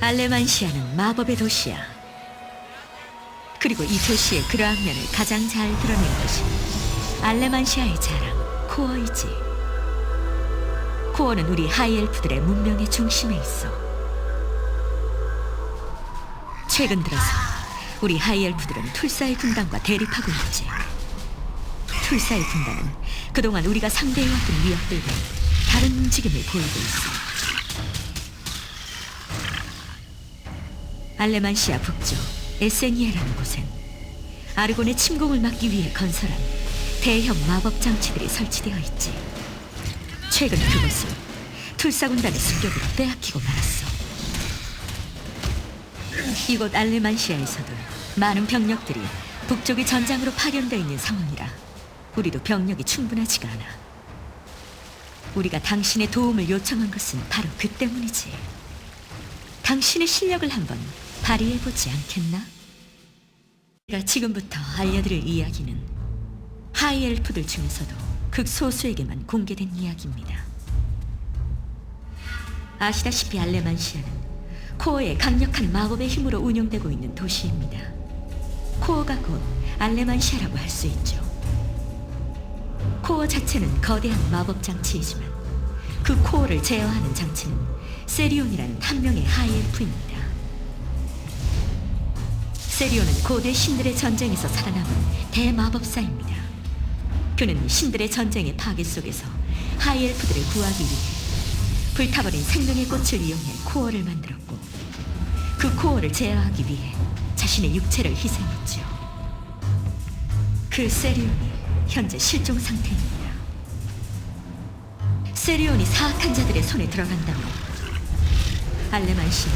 알레만시아는 마법의 도시야. 그리고 이 도시의 그러한 면을 가장 잘 드러낸 것이 알레만시아의 자랑, 코어이지. 코어는 우리 하이엘프들의 문명의 중심에 있어. 최근 들어서 우리 하이엘프들은 툴사의 군단과 대립하고 있지. 툴사의 군단은 그동안 우리가 상대해왔던 위협들과 다른 움직임을 보이고 있어. 알레만시아 북쪽 에세니에라는 곳엔 아르곤의 침공을 막기 위해 건설한 대형 마법 장치들이 설치되어 있지. 최근 그것을 툴사군단의 습격으로 빼앗기고 말았어. 이곳 알레만시아에서도 많은 병력들이 북쪽의 전장으로 파견되어 있는 상황이라 우리도 병력이 충분하지가 않아. 우리가 당신의 도움을 요청한 것은 바로 그 때문이지. 당신의 실력을 한번 발휘해보지 않겠나? 내가 지금부터 알려드릴 이야기는 하이엘프들 중에서도 극소수에게만 공개된 이야기입니다. 아시다시피 알레만시아는 코어의 강력한 마법의 힘으로 운영되고 있는 도시입니다. 코어가 곧 알레만시아라고 할 수 있죠. 코어 자체는 거대한 마법 장치이지만 그 코어를 제어하는 장치는 세리온이라는 한 명의 하이엘프입니다. 세리온은 고대 신들의 전쟁에서 살아남은 대마법사입니다. 그는 신들의 전쟁의 파괴 속에서 하이엘프들을 구하기 위해 불타버린 생명의 꽃을 이용해 코어를 만들었고 그 코어를 제어하기 위해 자신의 육체를 희생했죠. 그 세리온이 현재 실종 상태입니다. 세리온이 사악한 자들의 손에 들어간다면 알레만시는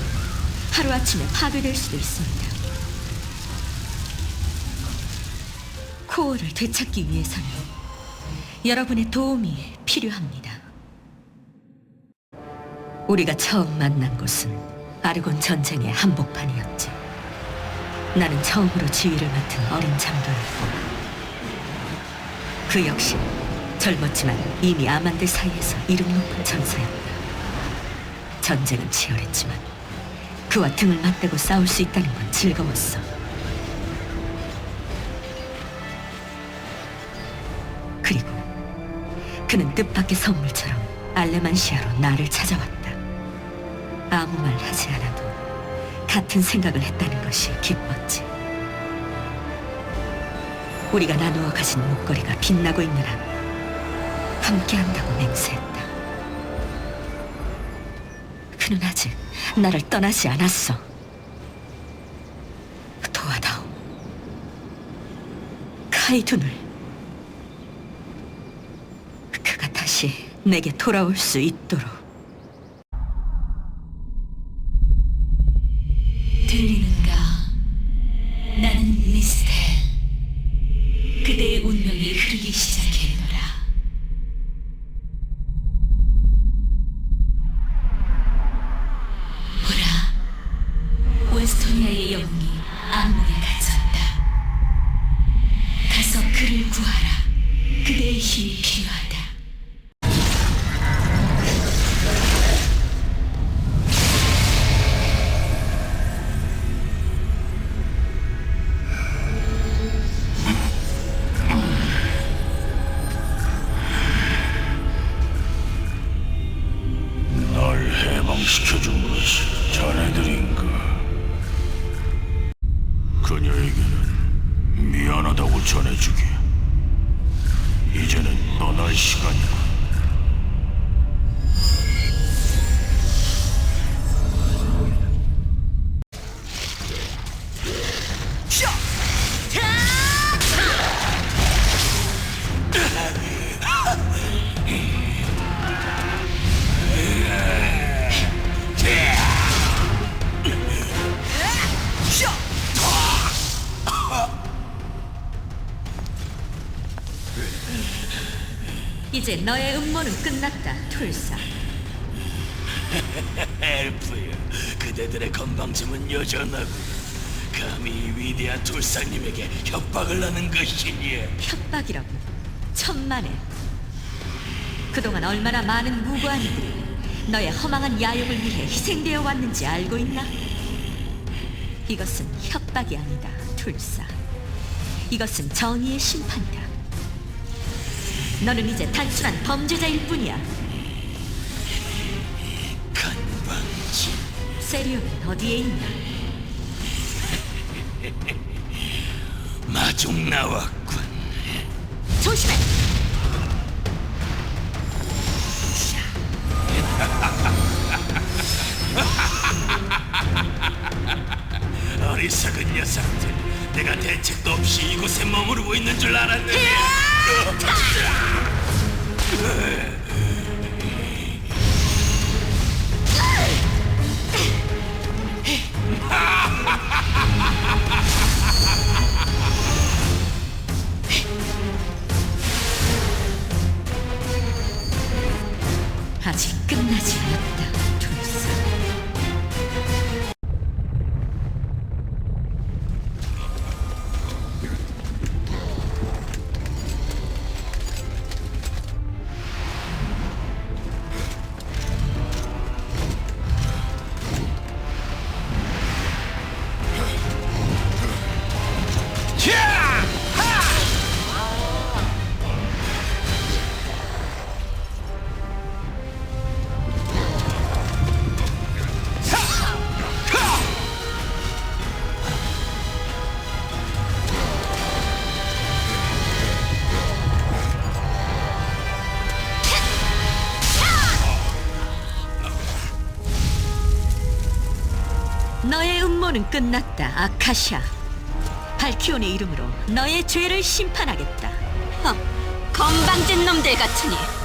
하루아침에 파괴될 수도 있습니다. 코어를 되찾기 위해서는 여러분의 도움이 필요합니다. 우리가 처음 만난 곳은 아르곤 전쟁의 한복판이었지. 나는 처음으로 지휘를 맡은 어린 장도였고 그 역시 젊었지만 이미 아만들 사이에서 이름 높은 전사였다. 전쟁은 치열했지만 그와 등을 맞대고 싸울 수 있다는 건 즐거웠어. 그는 뜻밖의 선물처럼 알레만시아로 나를 찾아왔다. 아무 말 하지 않아도 같은 생각을 했다는 것이 기뻤지. 우리가 나누어 가진 목걸이가 빛나고 한 함께한다고 맹세했다. 그는 아직 나를 떠나지 않았어. 도와다오. 카이둔을 그가 다시 내게 돌아올 수 있도록. 들리는가? 나는 미스텔. 그대의 운명이 흐르기 시작했노라. 보라, 웨스토니아의 영웅이 악몽에 갇혔다. 가서 그를 구하라. 그대의 힘이 필요하다. 해방시 이제 너의 음모는 끝났다, 툴사. 엘프요, 그대들의 건방짐은 여전하고 감히 위대한 둘사님에게 협박을 하는 것이니 협박이라고. 천만에. 그동안 얼마나 많은 무고한 이들이 너의 허망한 야욕을 위해 희생되어 왔는지 알고 있나? 이것은 협박이 아니다, 둘사. 이것은 정의의 심판이다. 너는 이제 단순한 범죄자일 뿐이야. 건방지. 세리오는 어디에 있나? 마중 나왔군. 조심해! 어리석은 녀석들. 내가 대책도 없이 이곳에 머무르고 있는 줄 알았는데. 아직 끝나지 않았다, 너의 음모는 끝났다, 아카샤. 발키온의 이름으로 너의 죄를 심판하겠다. 어, 건방진 놈들 같으니.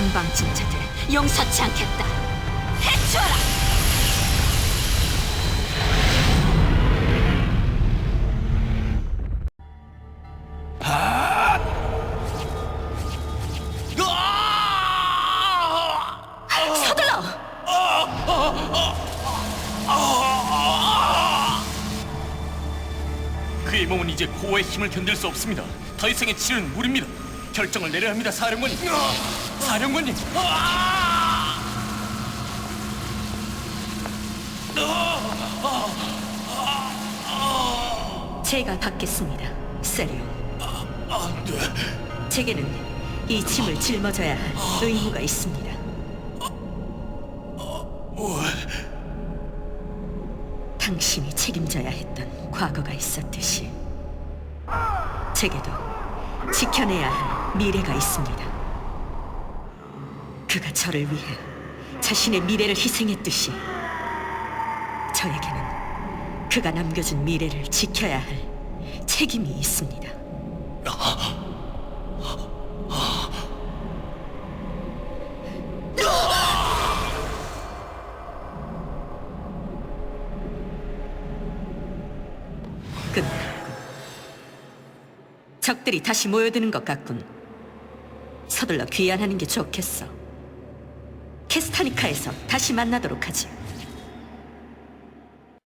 건방진 자들 용서치 않겠다. 서둘러! 그의 몸은 이제 고의 힘을 견딜 수 없습니다. 더 이상의 치료는 무리입니다. 결정을 내려야 합니다, 사령관님. 사령관님. 제가 받겠습니다, 세리오. 안 돼. 제게는 이 짐을 짊어져야 할 의무가 있습니다. 당신이 책임져야 했던 과거가 있었듯이 제게도 지켜내야 할 미래가 있습니다. 그가 저를 위해 자신의 미래를 희생했듯이 저에게는 그가 남겨준 미래를 지켜야 할 책임이 있습니다. 끝났군. 적들이 다시 모여드는 것 같군. 서둘러 귀환하는 게 좋겠어. 캐스타니카에서 다시 만나도록 하지.